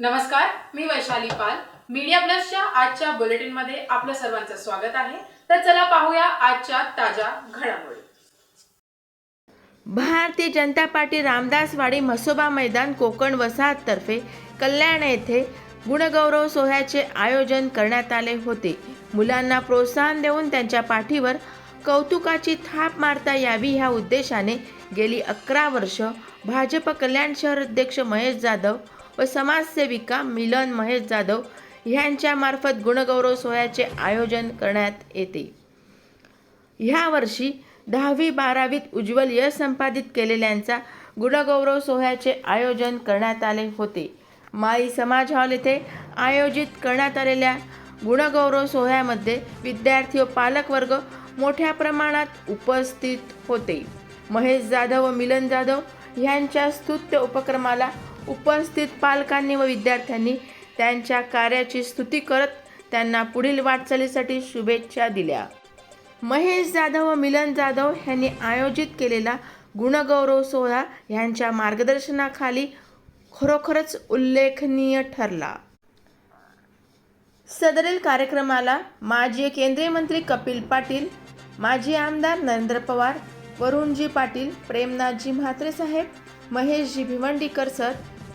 नमस्कार मी वैशाली पाल. मीडिया प्लसच्या आजच्या बुलेटिनमध्ये आपलं सर्वांचं स्वागत आहे. तर चला पाहूया आजच्या ताज्या घडामोडी. भारतीय जनता पार्टी रामदासवाडी म्हसोबा मैदान कोकण वसाहततर्फे कल्याण येथे गुणगौरव सोहळ्याचे आयोजन करण्यात आले होते. मुलांना प्रोत्साहन देऊन त्यांच्या पाठीवर कौतुकाची थाप मारता यावी ह्या उद्देशाने गेली अकरा वर्ष भाजप कल्याण शहर अध्यक्ष महेश जाधव व समाजसेविका मिलन महेश जाधव ह्यांच्यामार्फत गुणगौरव सोहळ्याचे आयोजन करण्यात येते. ह्या वर्षी दहावी बारावीत उज्ज्वल यश संपादित केलेल्यांचा गुणगौरव सोहळ्याचे आयोजन करण्यात आले होते. माई समाज हॉल येथे आयोजित करण्यात आलेल्या गुणगौरव सोहळ्यामध्ये विद्यार्थी व पालकवर्ग मोठ्या प्रमाणात उपस्थित होते. महेश जाधव व मिलन जाधव ह्यांच्या स्तुत्य उपक्रमाला उपस्थित पालकांनी व विद्यार्थ्यांनी त्यांच्या कार्याची स्तुती करत त्यांना पुढील वाटचालीसाठी शुभेच्छा दिल्या. महेश जाधव व मिलन जाधव यांनी आयोजित केलेला गुणगौरव सोहळा यांच्या मार्गदर्शनाखाली खरोखरच उल्लेखनीय ठरला. सदरील कार्यक्रमाला माजी केंद्रीय मंत्री कपिल पाटील माजी आमदार नरेंद्र पवार वरुणजी पाटील प्रेमनाथजी म्हात्रे साहेब महेशजी भिवंडीकर सर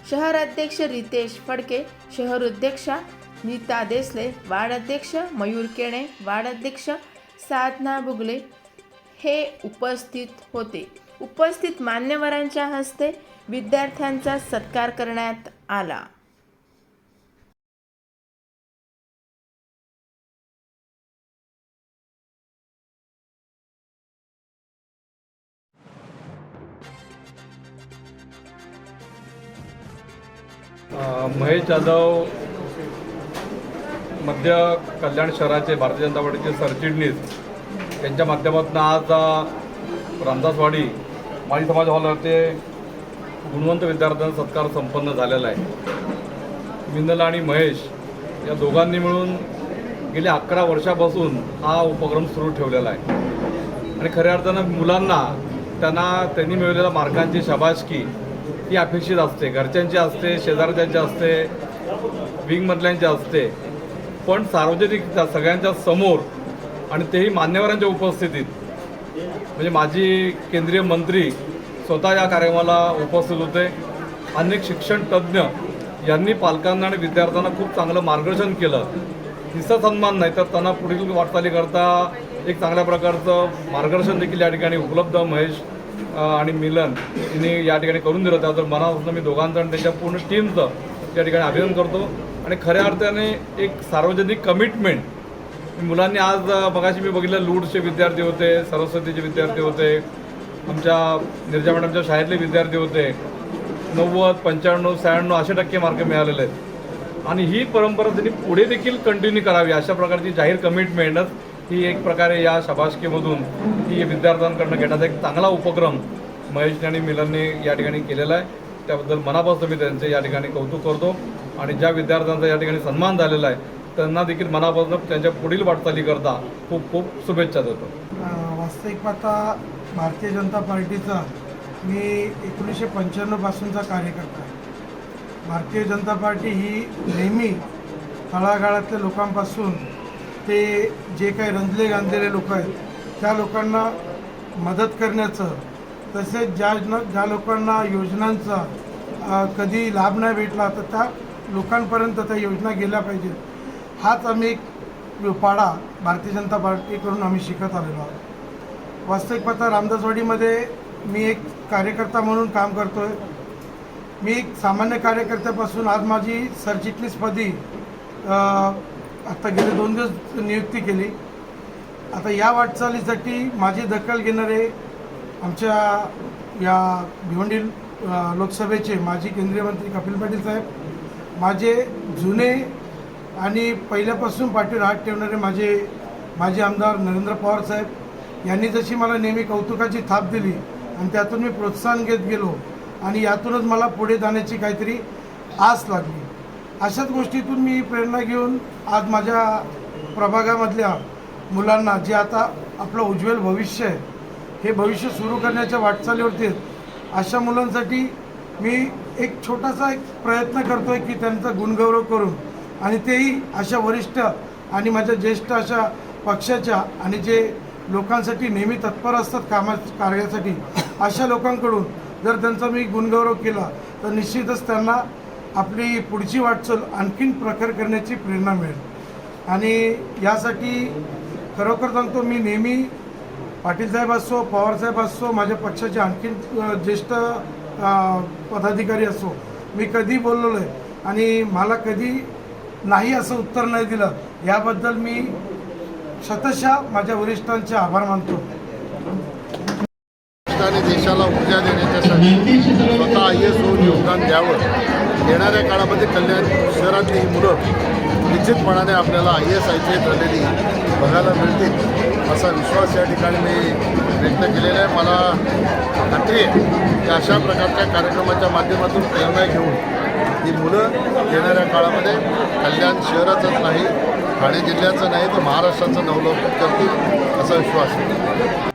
शहराध्यक्ष रितेश फडके शहर अध्यक्षा नीता देसले वार्ड अध्यक्ष मयूर केणे वार्ड अध्यक्ष साधना बुगले हे उपस्थित होते. उपस्थित मान्यवरांच्या हस्ते विद्यार्थ्यांचा सत्कार करण्यात आला. महेश जाधव मध्य कल्याण शहराचे भारतीय जनता पार्टीचे सरचिटणीस यांच्या माध्यमातून आज रामदासवाडी माजी समाज हॉलवरचे गुणवंत विद्यार्थ्यांचा सत्कार संपन्न झालेला आहे. मिनल आणि महेश या दोघांनी मिळून गेल्या अकरा वर्षापासून हा उपक्रम सुरू ठेवलेला आहे. आणि खऱ्या अर्थानं मुलांना त्यांना त्यांनी मिळवलेल्या मार्कांची शाबासकी ही अपेक्षित असते. घरच्यांची असते शेजारच्यांची असते विंगमधल्यांची असते. पण सार्वजनिक त्या सगळ्यांच्या समोर आणि तेही मान्यवरांच्या उपस्थितीत म्हणजे माजी केंद्रीय मंत्री स्वतः या कार्यक्रमाला उपस्थित होते. अनेक शिक्षण तज्ज्ञ यांनी पालकांना आणि विद्यार्थ्यांना खूप चांगलं मार्गदर्शन केलं. तिचा सन्मान नाही तर त्यांना पुढील वाटचालीकरता एक चांगल्या प्रकारचं मार्गदर्शन देखील या ठिकाणी उपलब्ध महेश आणि मिलन यांनी या ठिकाणी करून दिलं त्याबद्दल मनापासून मी दोघांचं आणि त्यांच्या पूर्ण टीमचं या ठिकाणी अभिनंदन करतो. आणि खऱ्या अर्थाने एक सार्वजनिक कमिटमेंट मुलांनी आज बघाशी मी बघितलं लूडचे विद्यार्थी होते सरस्वतीचे विद्यार्थी होते आमच्या निर्जा मॅडमच्या शाळेतले विद्यार्थी होते. नव्वद पंच्याण्णव शहाण्णव असे टक्के मार्क मिळालेले आहेत. आणि ही परंपरा त्यांनी पुढे देखील कंटिन्यू करावी अशा प्रकारची जाहीर कमिटमेंटच ही एक प्रकारे या शबासकीमधून ही विद्यार्थ्यांकडनं घेण्याचा एक चांगला उपक्रम महेशने आणि मिलनने या ठिकाणी केलेला आहे. त्याबद्दल मनापासून मी त्यांचे या ठिकाणी कौतुक करतो आणि ज्या विद्यार्थ्यांचा या ठिकाणी सन्मान झालेला आहे त्यांना देखील मनापासून त्यांच्या पुढील वाटचालीकरता खूप खूप शुभेच्छा देतो. वास्तविक पाहता भारतीय जनता पार्टीचा मी एकोणीसशे पंच्याण्णवपासूनचा कार्यकर्ता आहे. भारतीय जनता पार्टी ही नेहमी तळागाळातल्या लोकांपासून ते जे काही रंजले गांजलेले लोक आहेत त्या लोकांना मदत करण्याचं तसेच ज्या न ज्या लोकांना योजनांचा कधी लाभ नाही भेटला तर त्या लोकांपर्यंत त्या योजना गेल्या पाहिजेत. हाच आम्ही एक पाडा भारतीय जनता पार्टीकडून आम्ही शिकत आलेलो आहोत. वास्तविक पत्ता रामदासवाडीमध्ये मी एक कार्यकर्ता म्हणून काम करतो आहे मी एक सामान्य कार्यकर्त्यापासून आज माझी सरचिटणीसपदी आत्ता गेले दोन दिवस नियुक्ती केली. आता या वाटचालीसाठी माझी दखल घेणारे आमच्या या भिवंडी लोकसभेचे माजी केंद्रीय मंत्री कपिल पाटील साहेब माझे जुने आणि पहिल्यापासून पाठीवर हात ठेवणारे माझे माजी आमदार नरेंद्र पवार साहेब यांनी जशी मला नेहमी कौतुकाची थाप दिली आणि त्यातून मी प्रोत्साहन घेत गेलो आणि यातूनच मला पुढे जाण्याची काहीतरी आस लागली. अशाच गोष्टीतून मी प्रेरणा घेऊन आज माझ्या प्रभागामधल्या मुलांना जे आता आपलं उज्ज्वल भविष्य आहे हे भविष्य सुरू करण्याच्या वाटचालीवरती अशा मुलांसाठी मी एक छोटासा एक प्रयत्न करतो आहे की त्यांचा गुणगौरव करून आणि तेही अशा वरिष्ठ आणि माझ्या ज्येष्ठ अशा पक्षाच्या आणि जे लोकांसाठी नेहमी तत्पर असतात कामा कार्यासाठी अशा लोकांकडून जर त्यांचा मी गुणगौरव केला तर निश्चितच त्यांना आपली पुढची वाटचाल आणखीन प्रखर करण्याची प्रेरणा मिळेल. आणि यासाठी खरोखर सांगतो मी नेहमी पाटील साहेब असो पवारसाहेब असो माझ्या पक्षाचे आणखीन ज्येष्ठ पदाधिकारी असो मी कधी बोललेलो आहे आणि मला कधी नाही असं उत्तर नाही दिलं याबद्दल मी शतशः माझ्या वरिष्ठांचे आभार मानतो. देशाला ऊर्जा देण्याच्यासाठी स्वतः आय एस होऊन योगदान द्यावं. येणाऱ्या काळामध्ये कल्याण शहरातली ही मुलं निश्चितपणाने आपल्याला आय एस आय पी झालेली बघायला मिळतील असा विश्वास या ठिकाणी मी व्यक्त केलेला आहे. मला खात्री आहे की अशा प्रकारच्या कार्यक्रमाच्या माध्यमातून प्रेरणा घेऊन ही मुलं येणाऱ्या काळामध्ये कल्याण शहराचंच नाही ठाणे जिल्ह्याचं नाही तर महाराष्ट्राचं नवलौकिक करतील असा विश्वास आहे.